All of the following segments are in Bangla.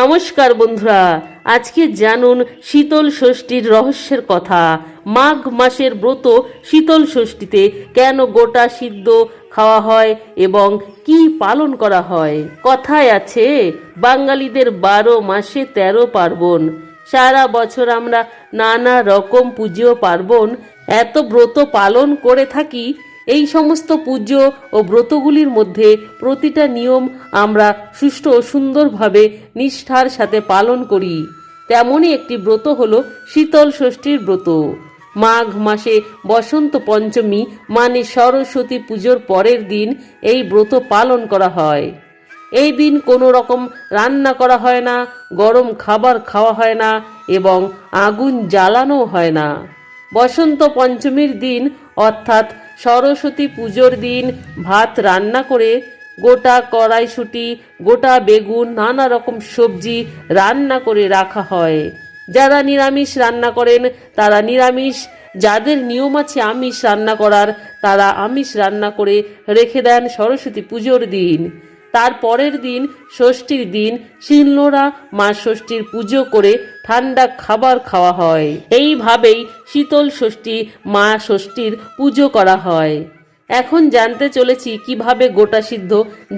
নমস্কার বন্ধুরা, আজকে জানুন শীতল ষষ্ঠীর রহস্যের কথা। মাঘ মাসের ব্রত শীতল ষষ্ঠীতে কেন গোটা সিদ্ধ খাওয়া হয় এবং কি পালন করা হয়? কথায় আছে, বাঙালিদের বারো মাসে তেরো পার্বণ। সারা বছর আমরা নানা রকম পুজো পার্বণ, এত ব্রত পালন করে থাকি এই সমস্ত পুজো ও ব্রতগুলির মধ্যে প্রতিটা নিয়ম আমরা সুষ্ঠু ও সুন্দরভাবে নিষ্ঠার সাথে পালন করি। তেমনই একটি ব্রত হল শীতল ষষ্ঠীর ব্রত। মাঘ মাসে বসন্ত পঞ্চমী মানে সরস্বতী পুজোর পরের দিন এই ব্রত পালন করা হয়। এই দিন কোনো রকম রান্না করা হয় না, গরম খাবার খাওয়া হয় না এবং আগুন জ্বালানো হয় না। বসন্ত পঞ্চমীর দিন অর্থাৎ সরস্বতী পুজোর দিন ভাত রান্না করে গোটা কড়াইশুটি, গোটা বেগুন, নানা রকম সবজি রান্না করে রাখা হয়। যারা নিরামিষ রান্না করেন, তারা নিরামিষ। যাদের নিয়ম আছে আমিষ রান্না করার, তারা আমিষ রান্না করে রেখে দেন সরস্বতী পুজোর দিন। তার পরের দিন ষষ্ঠীর দিন শিলনোড়া মা ষষ্ঠীর পুজো করে ঠান্ডা খাবার খাওয়া হয়। এইভাবেই শীতল ষষ্ঠী মা ষষ্ঠীর পুজো করা হয়। এখন জানতে চলেছি কীভাবে গোটা সিদ্ধ,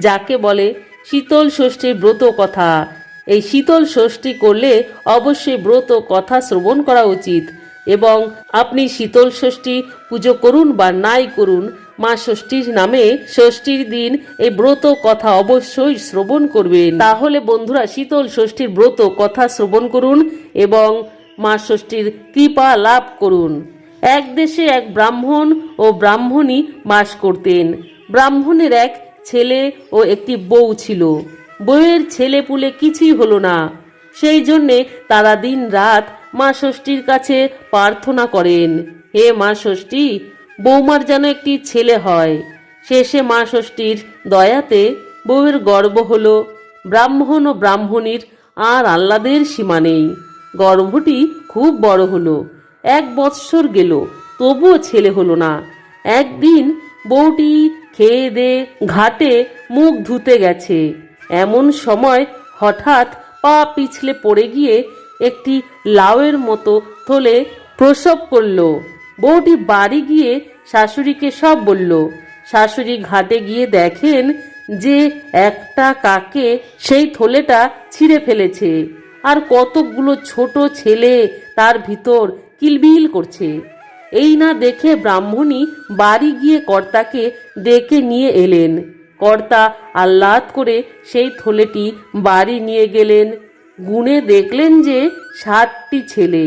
যাকে বলে শীতল ষষ্ঠীর ব্রত কথা। এই শীতল ষষ্ঠী করলে অবশ্যই ব্রত কথা শ্রবণ করা উচিত এবং আপনি শীতল ষষ্ঠী পুজো করুন বা নাই করুন মা ষষ্ঠীর নামে ষষ্ঠীর দিন এই ব্রত কথা অবশ্যই শ্রবণ করবেন। তাহলে বন্ধুরা শীতল ষষ্ঠীর ব্রত কথা শ্রবণ করুন এবং মা ষষ্ঠীর কৃপা লাভ করুন। এক দেশে এক ব্রাহ্মণ ও ব্রাহ্মণী বাস করতেন। ব্রাহ্মণের এক ছেলে ও একটি বউ ছিল। বউয়ের ছেলে পুলে কিছুই হলো না। সেই জন্যে তারা দিন রাত মা ষষ্ঠীর কাছে প্রার্থনা করেন, হে মা ষষ্ঠী বৌমার যেন একটি ছেলে হয়। শেষে মা ষষ্ঠীর দয়াতে বউয়ের গর্ব হলো। ব্রাহ্মণ ও ব্রাহ্মণীর আর আহ্লাদের সীমা নেই। গর্ভটি খুব বড় হলো। এক বৎসর গেল, তবুও ছেলে হলো না। একদিন বউটি খেয়ে দে ঘাটে মুখ ধুতে গেছে। এমন সময় হঠাৎ পা পিছলে পড়ে গিয়ে একটি লাউয়ের মতো থলে প্রসব করল। বউটি বাড়ি গিয়ে শাশুড়িকে সব বলল। শাশুড়ি ঘাটে গিয়ে দেখেন যে একটা কাকে সেই থলেটা ছিঁড়ে ফেলেছে। আর কতকগুলো ছোট ছেলে তার ভিতর কিলবিল করছে। এই না দেখে ব্রাহ্মণী বাড়ি গিয়ে কর্তাকে ডেকে নিয়ে এলেন। কর্তা আহ্লাদ করে সেই থলেটি বাড়ি নিয়ে গেলেন। গুণে দেখলেন যে সাতটি ছেলে।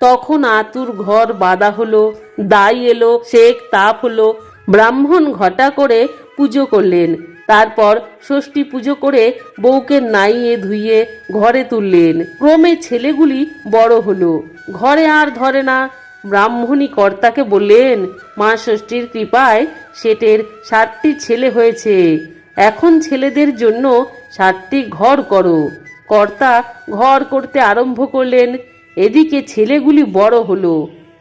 তখন আতুর ঘর বাঁধা হলো, দাই এলো, শেখ তাপ হলো। ব্রাহ্মণ ঘটা করে পুজো করলেন। তারপর ষষ্ঠী পুজো করে বউকে নাইয়ে ধুইয়ে ঘরে তুললেন। ক্রমে ছেলেগুলি বড় হলো। ঘরে আর ধরে না। ব্রাহ্মণী কর্তাকে বললেন, মা ষষ্ঠীর কৃপায় সেটের সাতটি ছেলে হয়েছে। এখন ছেলেদের জন্য সাতটি ঘর করো। কর্তা ঘর করতে আরম্ভ করলেন। এদিকে ছেলেগুলি বড় হলো।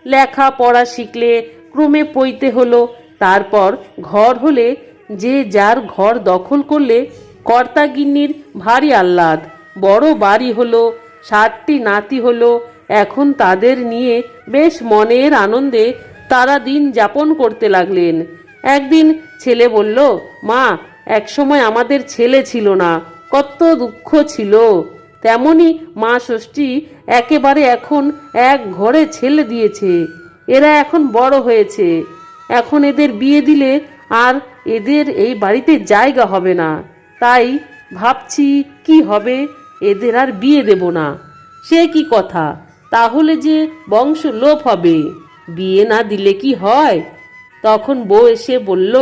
লেখা পড়া শিখলে ক্রমে পইতে হলো। তারপর ঘর হলে যে যার ঘর দখল করলে কর্তাগিন্নির ভারী আহ্লাদ। বড় বাড়ি হলো, সাতটি নাতি হলো, এখন তাদের নিয়ে বেশ মনের আনন্দে তারা দিন যাপন করতে লাগলেন। একদিন ছেলে বলল, মা, একসময় আমাদের ছেলে ছিল না, কত দুঃখ ছিল। তেমনি মা ষষ্ঠী একেবারে এখন এক ঘরে ছেলে দিয়েছে। এরা এখন বড় হয়েছে। এখন এদের বিয়ে দিলে আর এদের এই বাড়িতে জায়গা হবে না। তাই ভাবছি কি হবে? এদের আর বিয়ে দেব না। সে কি কথা? তাহলে যে বংশ লোপ হবে। বিয়ে না দিলে কি হয়? তখন বউ এসে বলল,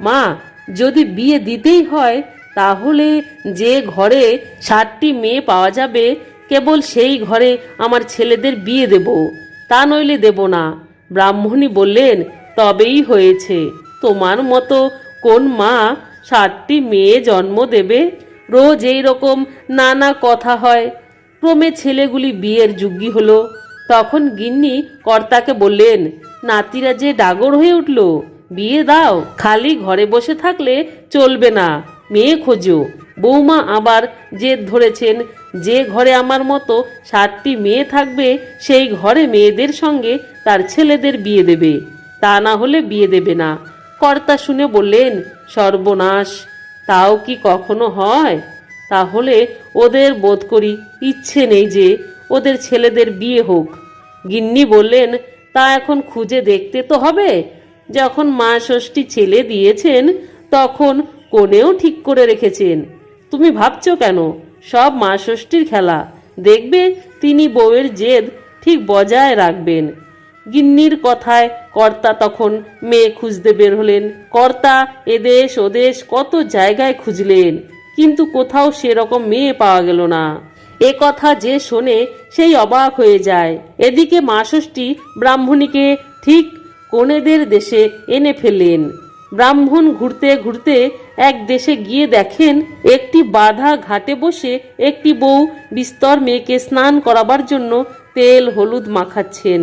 মা, যদি বিয়ে দিতেই হয় তাহলে যে ঘরে ষাটটি মেয়ে পাওয়া যাবে, কেবল সেই ঘরে আমার ছেলেদের বিয়ে দেব। তা নইলে দেব না। ব্রাহ্মণী বললেন, তবেই হয়েছে। তোমার মতো কোন মা ষাটটি মেয়ে জন্ম দেবে? রোজ এই রকম নানা কথা হয়। ক্রমে ছেলেগুলি বিয়ের যোগ্যী হলো। তখন গিন্নি কর্তাকে বললেন, নাতিরা যে ডাগর হয়ে উঠল, বিয়ে দাও। খালি ঘরে বসে থাকলে চলবে না। মেয়ে খোঁজো। বৌমা আবার জেদ ধরেছেন, যে ঘরে আমার মতো ষাটটি মেয়ে থাকবে, সেই ঘরে মেয়েদের সঙ্গে তার ছেলেদের বিয়ে দেবে। তা না হলে বিয়ে দেবে না। কর্তা শুনে বললেন, সর্বনাশ, তাও কি কখনো হয়? তাহলে ওদের বোধ করি ইচ্ছে নেই যে ওদের ছেলেদের বিয়ে হোক। গিন্নি বললেন, তা এখন খুঁজে দেখতে তো হবে। যখন মা ষষ্ঠী ছেলে দিয়েছেন, তখন কোণেও ঠিক করে রেখেছেন। তুমি ভাবছ কেন? সব মা ষষ্ঠীর খেলা। দেখবে তিনি বউয়ের জেদ ঠিক বজায় রাখবেন। গিন্নির কথায় কর্তা তখন মেয়ে খুঁজতে বের হলেন। কর্তা, এদেশ, ওদেশ কত জায়গায় খুঁজলেন। কিন্তু কোথাও সেরকম মেয়ে পাওয়া গেল না। এ কথা যে শোনে সেই অবাক হয়ে যায়। এদিকে মা ষষ্ঠী ব্রাহ্মণীকে ঠিক কনেদের দেশে এনে ফেলেন ব্রাহ্মণ ঘুরতে ঘুরতে এক দেশে গিয়ে দেখেন, একটি বাধা ঘাটে বসে একটি বউ বিস্তর মেয়েকে স্নান করাবার জন্য তেল হলুদ মাখাচ্ছেন।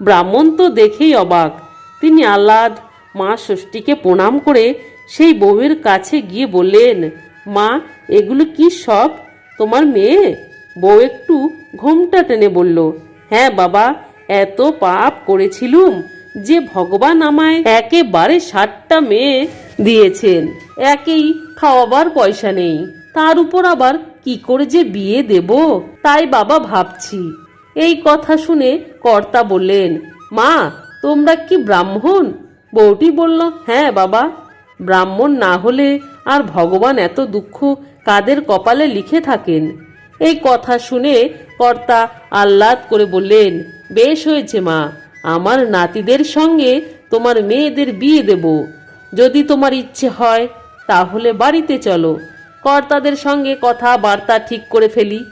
ব্রাহ্মণ তো দেখেই অবাক। তিনি আহ্লাদ, মা ষষ্ঠীকে প্রণাম করে সেই বউয়ের কাছে গিয়ে বললেন, মা, এগুলো কি সব? তোমার মেয়ে? বউ একটু ঘোমটা টেনে বলল হ্যাঁ বাবা, এত পাপ করেছিলুম। যে ভগবান আমায় একেবারে ষাটটা মেয়ে দিয়েছেন, একেই খাওয়াবার পয়সা নেই। তার উপর আবার কি করে যে বিয়ে দেব, তাই বাবা ভাবছি। এই কথা শুনে কর্তা বললেন, মা, তোমরা কি ব্রাহ্মণ? বউটি বলল হ্যাঁ বাবা, ব্রাহ্মণ না হলে আর ভগবান এত দুঃখ কাদের কপালে লিখে থাকেন? এই কথা শুনে কর্তা আহ্লাদ করে বললেন, বেশ হয়েছে মা আমার নাতিদের সঙ্গে তোমার মেয়েদের বিয়ে দেব। যদি তোমার ইচ্ছে হয়, তাহলে বাড়িতে চলো। কর্তাদের সঙ্গে কথা বার্তা ঠিক করে ফেলি।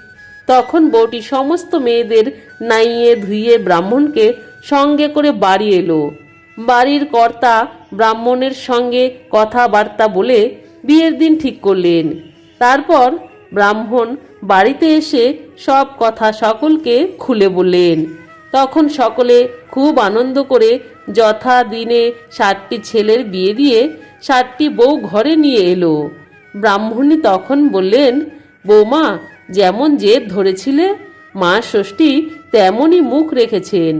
তখন বউটি সমস্ত মেয়েদের নাইয়ে ধুইয়ে ব্রাহ্মণকে সঙ্গে করে বাড়ি এলো। বাড়ির কর্তা ব্রাহ্মণের সঙ্গে কথাবার্তা বলে বিয়ের দিন ঠিক করলেন। তারপর ব্রাহ্মণ বাড়িতে এসে সব কথা সকলকে খুলে বললেন। তখন সকলে খুব আনন্দ করে যথা দিনে ষাটটি ছেলের বিয়ে দিয়ে ষাটটি বউ ঘরে নিয়ে এলো। ব্রাহ্মণী তখন বললেন, বৌমা, যেমন জেদ ধরেছিলে, মা ষষ্ঠী তেমনই মুখ রেখেছেন।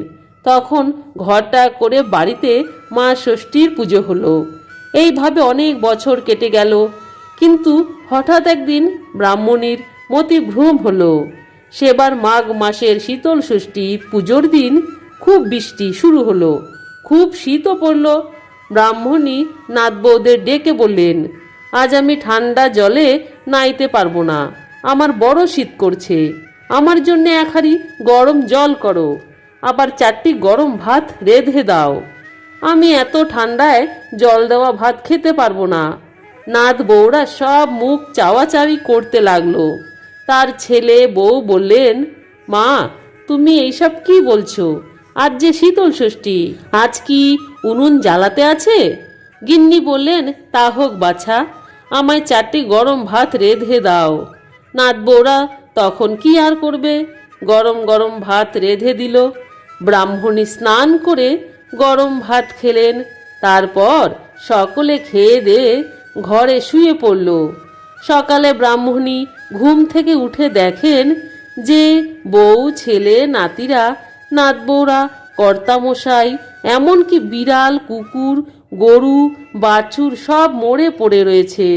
তখন ঘরটা করে বাড়িতে মা ষষ্ঠীর পুজো হলো। এইভাবে অনেক বছর কেটে গেল, কিন্তু হঠাৎ একদিন ব্রাহ্মণীর মতি ভ্রম হলো। সেবার মাঘ মাসের শীতল ষষ্ঠী পুজোর দিন খুব বৃষ্টি শুরু হলো। খুব শীতও পড়ল। ব্রাহ্মণী নাথ বৌদের ডেকে বললেন, আজ আমি ঠান্ডা জলে নাইতে পারব না। আমার বড় শীত করছে। আমার জন্য এক গরম জল করো। আবার চারটি গরম ভাত রেঁধে দাও। আমি এত ঠান্ডায় জল দেওয়া ভাত খেতে পারব না। নাথ বউরা সব মুখ চাওয়াচাওয়ি করতে লাগল। তার ছেলে বউ বললেন, মা, তুমি এইসব কি বলছো? আজ যে শীতল ষষ্ঠী, আজ কি উনুন জ্বালাতে আছে? গিন্নি বললেন, তা হোক বাছা, আমায় চারটি গরম ভাত রেঁধে দাও। নাত বৌরা তখন কি আর করবে? গরম গরম ভাত রেঁধে দিল। ব্রাহ্মণী স্নান করে গরম ভাত খেলেন। তারপর সকলে খেয়ে দিয়ে ঘরে শুয়ে পড়ল। সকালে ব্রাহ্মণী ঘুম থেকে উঠে দেখেন যে বউ, ছেলে, নাতিরা, নাতবৌরা, কর্তামশাই, এমনকি বিড়াল, কুকুর, গরু, বাছুর সব মরে পড়ে রয়েছে।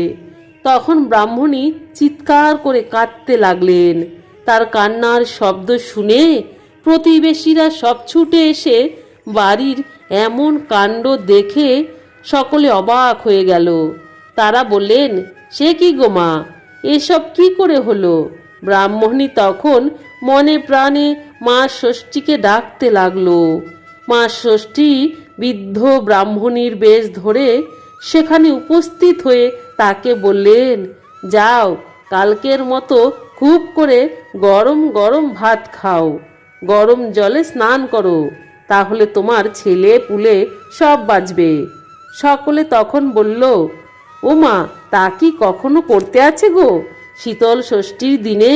তখন ব্রাহ্মণী চিৎকার করে কাঁদতে লাগলেন। তার কান্নার শব্দ শুনে প্রতিবেশীরা সব ছুটে এসে বাড়ির এমন কাণ্ড দেখে সকলে অবাক হয়ে গেল। তারা বললেন, সে কি গো মা? এসব কি করে হলো? ব্রাহ্মণী তখন মনে প্রাণে মা ষষ্ঠীকে ডাকতে লাগল। মা ষষ্ঠী বৃদ্ধ ব্রাহ্মণীর বেশ ধরে সেখানে উপস্থিত হয়ে তাকে বললেন, যাও, কালকের মতো খুব করে গরম গরম ভাত খাও। গরম জলে স্নান করো, তাহলে তোমার ছেলে পুলে সব বাঁচবে সকলে তখন বলল ওমা, তা কি কখনো করতে আছে গো? শীতল ষষ্ঠীর দিনে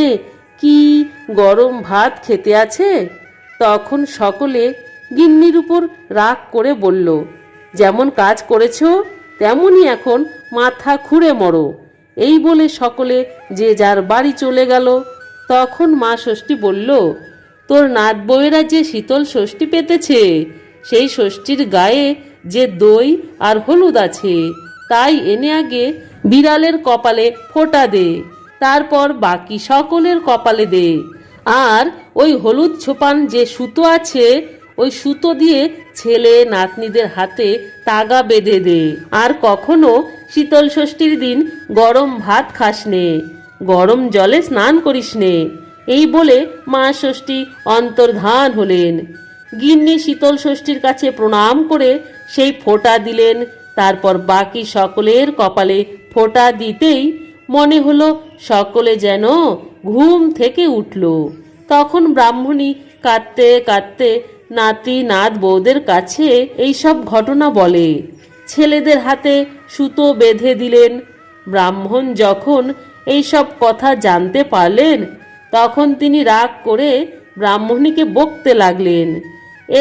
কি গরম ভাত খেতে আছে? তখন সকলে গিন্নির উপর রাগ করে বলল, যেমন কাজ করেছ, তেমনই এখন মাথা খুঁড়ে মরো। এই বলে সকলে যে যার বাড়ি চলে গেল। তখন মা ষষ্ঠী বলল, তোর নাত বউয়েরা যে শীতল ষষ্ঠী পেতেছে, সেই ষষ্ঠীর গায়ে যে দই আর হলুদ আছে তাই এনে আগে বিড়ালের কপালে ফোঁটা দে, তারপর বাকি সকলের কপালে দে। আর ওই হলুদ ছোপান যে সুতো আছে, ওই সুতো দিয়ে ছেলে নাতনিদের হাতে তাগা বেঁধে দে। আর কখনো শীতল ষষ্ঠীর দিন গরম ভাত খাস নে, গরম জলে স্নান করিস নে। এই বলে মা ষষ্ঠী অন্তর্ধান হলেন। গিন্নি শীতল ষষ্ঠীর কাছে প্রণাম করে সেই ফোঁটা দিলেন তারপর বাকি সকলের কপালে ফোঁটা দিতেই মনে হলো সকলে যেন ঘুম থেকে উঠল। তখন ব্রাহ্মণী কাঁদতে কাঁদতে নাতি, নাত বৌদের কাছে এই সব ঘটনা বলে। ছেলেদের হাতে সুতো বেঁধে দিলেন। ব্রাহ্মণ যখন এই সব কথা জানতে পারলেন, তখন তিনি রাগ করে ব্রাহ্মণীকে বকতে লাগলেন।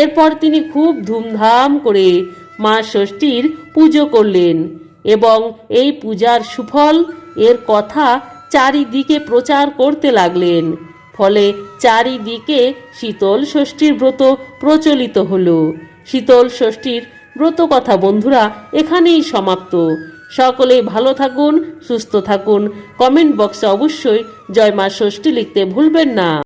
এরপর তিনি খুব ধুমধাম করে মা ষষ্ঠীর পুজো করলেন এবং এই পূজার সুফল এর কথা চারিদিকে প্রচার করতে লাগলেন। ফলে চারিদিকে শীতল ষষ্ঠীর ব্রত প্রচলিত হল। শীতল ষষ্ঠীর ব্রত কথা বন্ধুরা এখানেই সমাপ্ত। সকলেই ভালো থাকুন, সুস্থ থাকুন। কমেন্ট বক্সে অবশ্যই জয় মা ষষ্ঠী লিখতে ভুলবেন না।